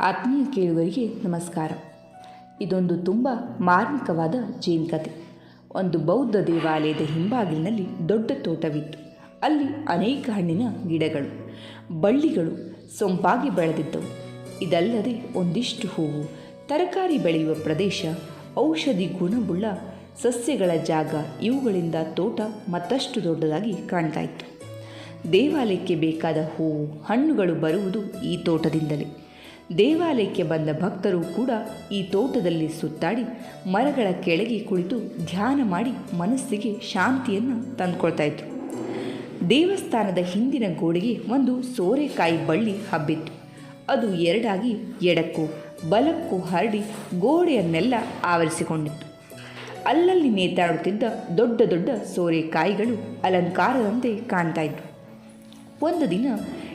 ಆತ್ಮೀಯ ಕೇಳುಗರಿಗೆ ನಮಸ್ಕಾರ. ಇದೊಂದು ತುಂಬ ಮಾರ್ಮಿಕವಾದ ಜೈನ್ ಕಥೆ ಒಂದು ಬೌದ್ಧ ದೇವಾಲಯದ ಹಿಂಬಾಗಿಲಿನಲ್ಲಿ ದೊಡ್ಡ ತೋಟವಿತ್ತು. ಅಲ್ಲಿ ಅನೇಕ ಹಣ್ಣಿನ ಗಿಡಗಳು, ಬಳ್ಳಿಗಳು ಸೊಂಪಾಗಿ ಬೆಳೆದಿದ್ದವು. ಇದಲ್ಲದೆ ಒಂದಿಷ್ಟು ಹೂವು, ತರಕಾರಿ ಬೆಳೆಯುವ ಪ್ರದೇಶ, ಔಷಧಿ ಗುಣವುಳ್ಳ ಸಸ್ಯಗಳ ಜಾಗ, ಇವುಗಳಿಂದ ತೋಟ ಮತ್ತಷ್ಟು ದೊಡ್ಡದಾಗಿ ಕಾಣ್ತಾ ಇತ್ತು. ದೇವಾಲಯಕ್ಕೆ ಬೇಕಾದ ಹೂವು, ಹಣ್ಣುಗಳು ಬರುವುದು ಈ ತೋಟದಿಂದಲೇ. ದೇವಾಲಯಕ್ಕೆ ಬಂದ ಭಕ್ತರು ಕೂಡ ಈ ತೋಟದಲ್ಲಿ ಸುತ್ತಾಡಿ ಮರಗಳ ಕೆಳಗೆ ಕುಳಿತು ಧ್ಯಾನ ಮಾಡಿ ಮನಸ್ಸಿಗೆ ಶಾಂತಿಯನ್ನು ತಂದುಕೊಳ್ತಾ ಇದ್ರು. ದೇವಸ್ಥಾನದ ಹಿಂದಿನ ಗೋಡೆಗೆ ಒಂದು ಸೋರೆಕಾಯಿ ಬಳ್ಳಿ ಹಬ್ಬಿತ್ತು. ಅದು ಎರಡಾಗಿ ಎಡಕ್ಕೂ ಬಲಕ್ಕೂ ಹರಡಿ ಗೋಡೆಯನ್ನೆಲ್ಲ ಆವರಿಸಿಕೊಂಡಿತ್ತು. ಅಲ್ಲಲ್ಲಿ ನೇತಾಡುತ್ತಿದ್ದ ದೊಡ್ಡ ದೊಡ್ಡ ಸೋರೆಕಾಯಿಗಳು ಅಲಂಕಾರದಂತೆ ಕಾಣ್ತಾ ಇದ್ವು. ಒಂದು ದಿನ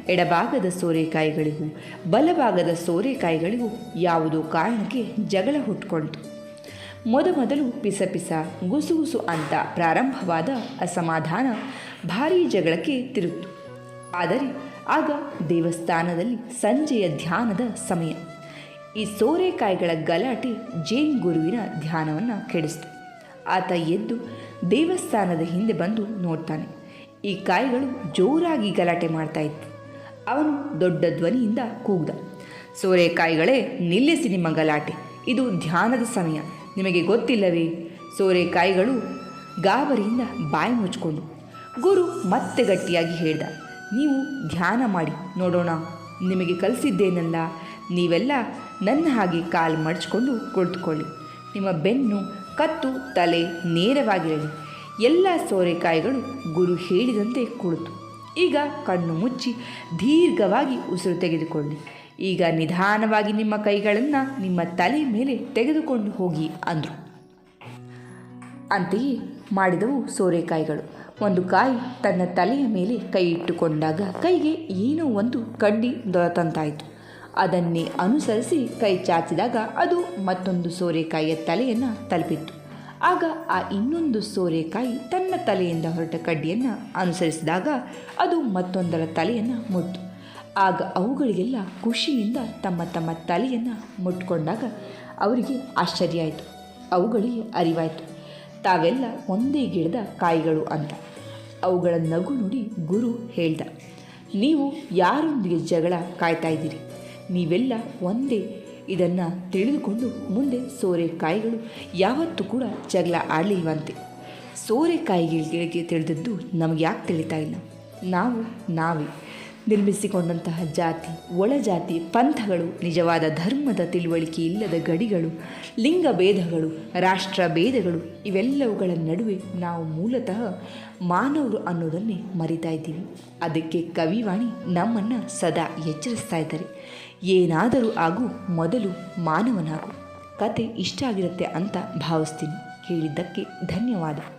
ಎಡಭಾಗದ ಸೋರೆಕಾಯಿಗಳಿಗೂ, ಬಲಭಾಗದ ಸೋರೆಕಾಯಿಗಳಿಗೂ ಯಾವುದೋ ಕಾರಣಕ್ಕೆ ಜಗಳ ಹುಟ್ಕೊಳ್ತು ಮೊದಮೊದಲು ಪಿಸ ಪಿಸ ಗುಸುಗುಸು ಅಂತ ಪ್ರಾರಂಭವಾದ ಅಸಮಾಧಾನ ಭಾರೀ ಜಗಳಕ್ಕೆ ತಿರುತ್ತು. ಆದರೆ ಆಗ ದೇವಸ್ಥಾನದಲ್ಲಿ ಸಂಜೆಯ ಧ್ಯಾನದ ಸಮಯ. ಈ ಸೋರೆಕಾಯಿಗಳ ಗಲಾಟೆ ಜೈನ್ ಗುರುವಿನ ಧ್ಯಾನವನ್ನು ಕೆಡಿಸ್ತು. ಆತ ಎದ್ದು ದೇವಸ್ಥಾನದ ಹಿಂದೆ ಬಂದು ನೋಡ್ತಾನೆ. ಈ ಕಾಯಿಗಳು ಜೋರಾಗಿ ಗಲಾಟೆ ಮಾಡ್ತಾ ಇತ್ತು. ಅವನು ದೊಡ್ಡ ಧ್ವನಿಯಿಂದ ಕೂಗ್ದ. ಸೋರೆಕಾಯಿಗಳೇ, ನಿಲ್ಲಿಸಿ ನಿಮ್ಮ ಗಲಾಟೆ. ಇದು ಧ್ಯಾನದ ಸಮಯ. ನಿಮಗೆ ಗೊತ್ತಿಲ್ಲವೇ? ಸೋರೆಕಾಯಿಗಳು ಗಾಬರಿಯಿಂದ ಬಾಯಿ ಮುಚ್ಕೊಂಡು ಗುರು ಮತ್ತೆ ಗಟ್ಟಿಯಾಗಿ ಹೇಳ್ದ, ನೀವು ಧ್ಯಾನ ಮಾಡಿ, ನೋಡೋಣ. ನಿಮಗೆ ಕಲಿಸಿದ್ದೇನಲ್ಲ? ನೀವೆಲ್ಲ ನನ್ನ ಹಾಗೆ ಕಾಲು ಮಡಚ್ಕೊಂಡು ಕುಳಿತುಕೊಳ್ಳಿ. ನಿಮ್ಮ ಬೆನ್ನು, ಕತ್ತು, ತಲೆ ನೇರವಾಗಿರಲಿ. ಎಲ್ಲ ಸೋರೆಕಾಯಿಗಳು ಗುರು ಹೇಳಿದಂತೆ ಕುಳಿತು. ಈಗ ಕಣ್ಣು ಮುಚ್ಚಿ ದೀರ್ಘವಾಗಿ ಉಸಿರು ತೆಗೆದುಕೊಳ್ಳಿ. ಈಗ ನಿಧಾನವಾಗಿ ನಿಮ್ಮ ಕೈಗಳನ್ನು ನಿಮ್ಮ ತಲೆ ಮೇಲೆ ತೆಗೆದುಕೊಂಡು ಹೋಗಿ ಅಂದರು. ಅಂತೆಯೇ ಮಾಡಿದವು ಸೋರೆಕಾಯಿಗಳು. ಒಂದು ಕಾಯಿ ತನ್ನ ತಲೆಯ ಮೇಲೆ ಕೈ ಇಟ್ಟುಕೊಂಡಾಗ ಕೈಗೆ ಏನೋ ಒಂದು ಕಡ್ಡಿ ದೊರೆತಂತಾಯಿತು ಅದನ್ನೇ ಅನುಸರಿಸಿ ಕೈ ಚಾಚಿದಾಗ ಅದು ಮತ್ತೊಂದು ಸೋರೆಕಾಯಿಯ ತಲೆಯನ್ನು ತಲುಪಿತ್ತು. ಆಗ ಆ ಇನ್ನೊಂದು ಸೋರೆಕಾಯಿ ತನ್ನ ತಲೆಯಿಂದ ಹೊರಟ ಕಡ್ಡಿಯನ್ನು ಅನುಸರಿಸಿದಾಗ ಅದು ಮತ್ತೊಂದರ ತಲೆಯನ್ನು ಮುಟ್ಟು ಆಗ ಅವುಗಳಿಗೆಲ್ಲ ಖುಷಿಯಿಂದ ತಮ್ಮ ತಮ್ಮ ತಲೆಯನ್ನು ಮುಟ್ಕೊಂಡಾಗ ಅವರಿಗೆ ಆಶ್ಚರ್ಯ ಆಯಿತು. ಅವುಗಳಿಗೆ ಅರಿವಾಯಿತು. ತಾವೆಲ್ಲ ಒಂದೇ ಗಿಡದ ಕಾಯಿಗಳು ಅಂತ. ಅವುಗಳ ನಗು ನುಡಿ ಗುರು ಹೇಳ್ದ, ನೀವು ಯಾರೊಂದಿಗೆ ಜಗಳ ಕಾಯ್ತಾ ಇದ್ದೀರಿ? ನೀವೆಲ್ಲ ಒಂದೇ ಇದನ್ನು ತಿಳಿದುಕೊಂಡು ಮುಂದೆ ಸೋರೆಕಾಯಿಗಳು ಯಾವತ್ತೂ ಕೂಡ ಜಗಳ ಆಡಲಿಲ್ವಂತೆ. ಸೋರೆಕಾಯಿಗಳಿಗೆ ತಿಳಿದದ್ದು ನಮಗೆ ಯಾಕೆ ತಿಳಿತಾ ಇಲ್ಲ? ನಾವು, ನಾವೇ. ನಿರ್ಮಿಸಿಕೊಂಡಂತಹ ಜಾತಿ ಒಳಜಾತಿ ಪಂಥಗಳು, ನಿಜವಾದ ಧರ್ಮದ ತಿಳುವಳಿಕೆ ಇಲ್ಲದ ಗಡಿಗಳು, ಲಿಂಗ ಭೇದಗಳು, ರಾಷ್ಟ್ರ ಭೇದಗಳು, ಇವೆಲ್ಲವುಗಳ ನಡುವೆ ನಾವು ಮೂಲತಃ ಮಾನವರು ಅನ್ನೋದನ್ನೇ ಮರಿತಾ ಇದ್ದೀವಿ. ಅದಕ್ಕೆ ಕವಿವಾಣಿ ನಮ್ಮನ್ನು ಸದಾ ಎಚ್ಚರಿಸ್ತಾ ಇದ್ದಾರೆ. ಏನಾದರೂ ಆಗು ಮೊದಲು ಮಾನವನಾಗು. ಕತೆ ಇಷ್ಟ ಆಗಿರುತ್ತೆ ಅಂತ ಭಾವಿಸ್ತೀನಿ. ಕೇಳಿದ್ದಕ್ಕೆ ಧನ್ಯವಾದ.